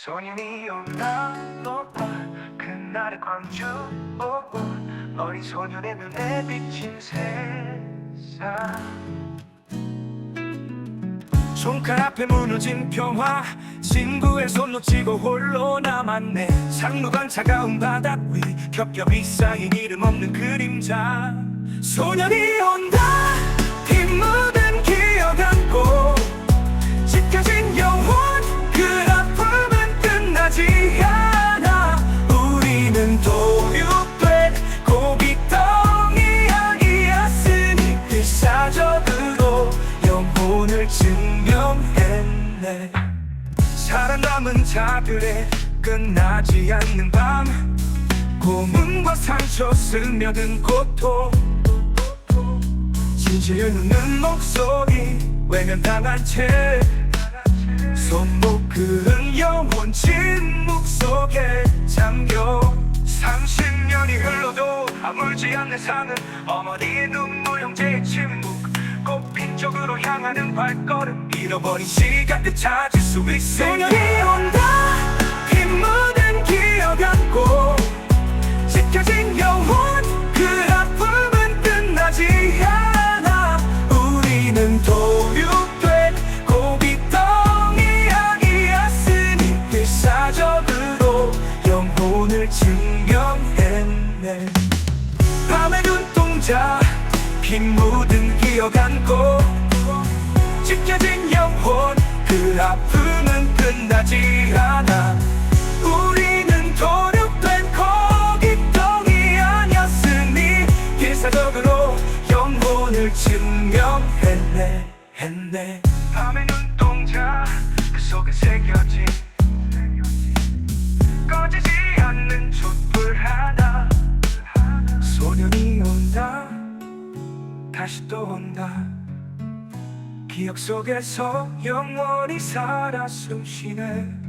소년이 온다. 높아 그날의 광주. 오고 어린 소년의 눈에 비친 세상. 손가락 앞에 무너진 평화. 친구의 손 놓치고 홀로 남았네. 상루간 차가운 바닥. 위 겹겹이 쌓인 이름 없는 그림자. 소년이 온다 살아남은 자들의 끝나지 않는 밤. 고문과 상처 스며든 고통. 진실을 묻는 목소리 외면당한 채. 손목 그은 영혼 침묵 속에 잠겨. 30년이 흘러도 아물지 않는 상은 어머니의 눈물 향하는 발걸음 잃어버린 시간을 찾을 수 있어. 소년이 온다. 피 묻은 기억 안고 지켜진 영혼. 그 아픔은 끝나지 않아. 우리는 도육된 고깃덩이 아니었으니 필사적으로 영혼을 증명했네. 밤의 눈동자 피 묻은 기억 안고 그 아픔은 끝나지 않아. 우리는 도륙된 고깃덩이 아니었으니 필사적으로 영혼을 증명했네 했네. 밤의 눈동자 그 속에 새겨진. 꺼지지 않는 촛불 하나. 소년이 온다. 다시 또 온다 기억 속에서 영원히 살아 숨쉬네